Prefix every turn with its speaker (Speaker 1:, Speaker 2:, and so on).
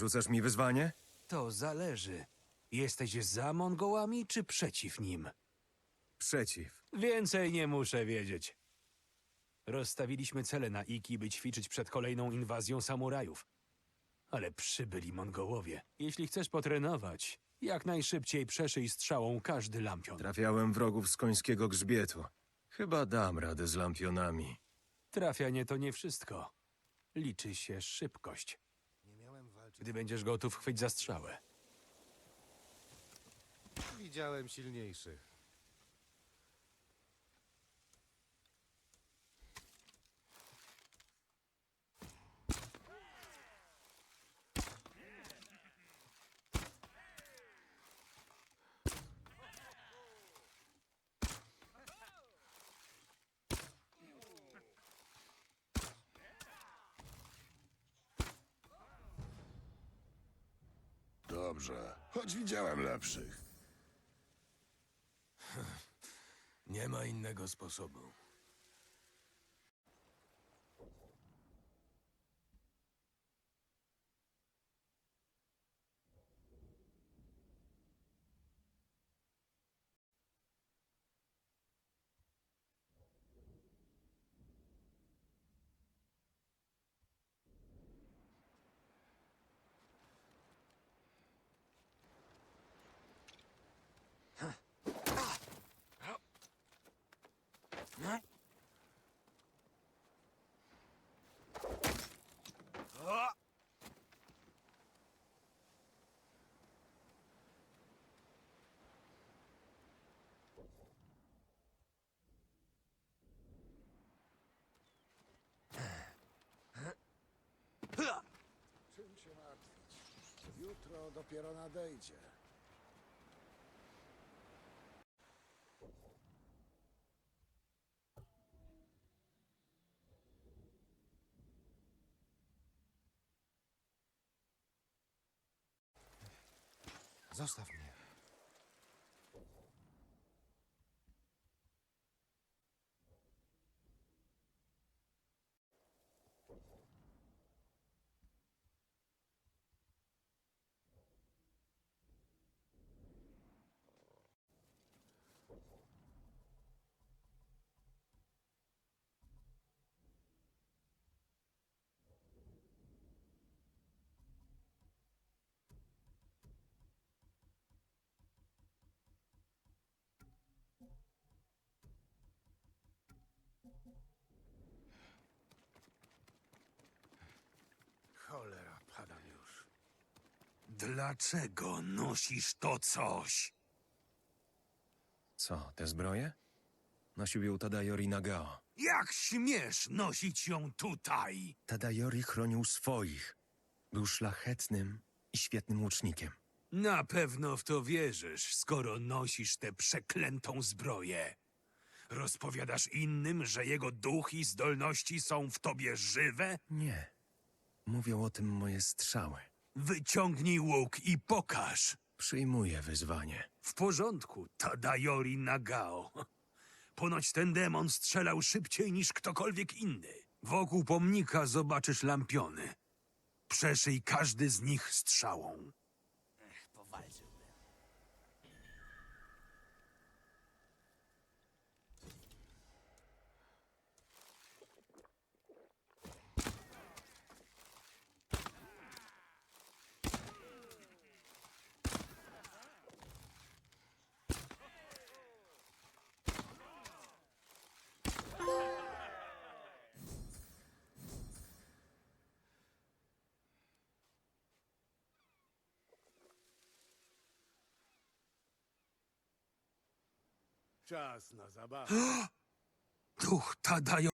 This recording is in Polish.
Speaker 1: Rzucasz mi wyzwanie?
Speaker 2: To zależy. Jesteś za Mongołami czy przeciw nim?
Speaker 1: Przeciw.
Speaker 2: Więcej nie muszę wiedzieć. Rozstawiliśmy cele na Iki, by ćwiczyć przed kolejną inwazją samurajów. Ale przybyli Mongołowie. Jeśli chcesz potrenować, jak najszybciej przeszyj strzałą każdy lampion.
Speaker 1: Trafiałem wrogów z końskiego grzbietu. Chyba dam radę z lampionami.
Speaker 2: Trafianie to nie wszystko. Liczy się szybkość. Gdy będziesz gotów, chwyć za strzałę.
Speaker 3: Widziałem silniejszych.
Speaker 4: Dobrze, choć widziałem lepszych.
Speaker 5: Nie ma innego sposobu.
Speaker 4: Się martwić? Jutro dopiero nadejdzie.
Speaker 3: Zostaw mnie.
Speaker 2: Dlaczego nosisz to coś?
Speaker 1: Co, te zbroje? Nosił ją Tadayori Nagao.
Speaker 2: Jak śmiesz nosić ją tutaj?
Speaker 1: Tadayori chronił swoich. Był szlachetnym i świetnym łucznikiem.
Speaker 2: Na pewno w to wierzysz, skoro nosisz tę przeklętą zbroję. Rozpowiadasz innym, że jego duch i zdolności są w tobie żywe?
Speaker 1: Nie. Mówią o tym moje strzały.
Speaker 2: Wyciągnij łuk i pokaż.
Speaker 1: Przyjmuję wyzwanie.
Speaker 2: W porządku, Tadayori Nagao. Ponoć ten demon strzelał szybciej niż ktokolwiek inny. Wokół pomnika zobaczysz lampiony. Przeszyj każdy z nich strzałą.
Speaker 5: Czas na zabawę.
Speaker 2: Duch Tadayori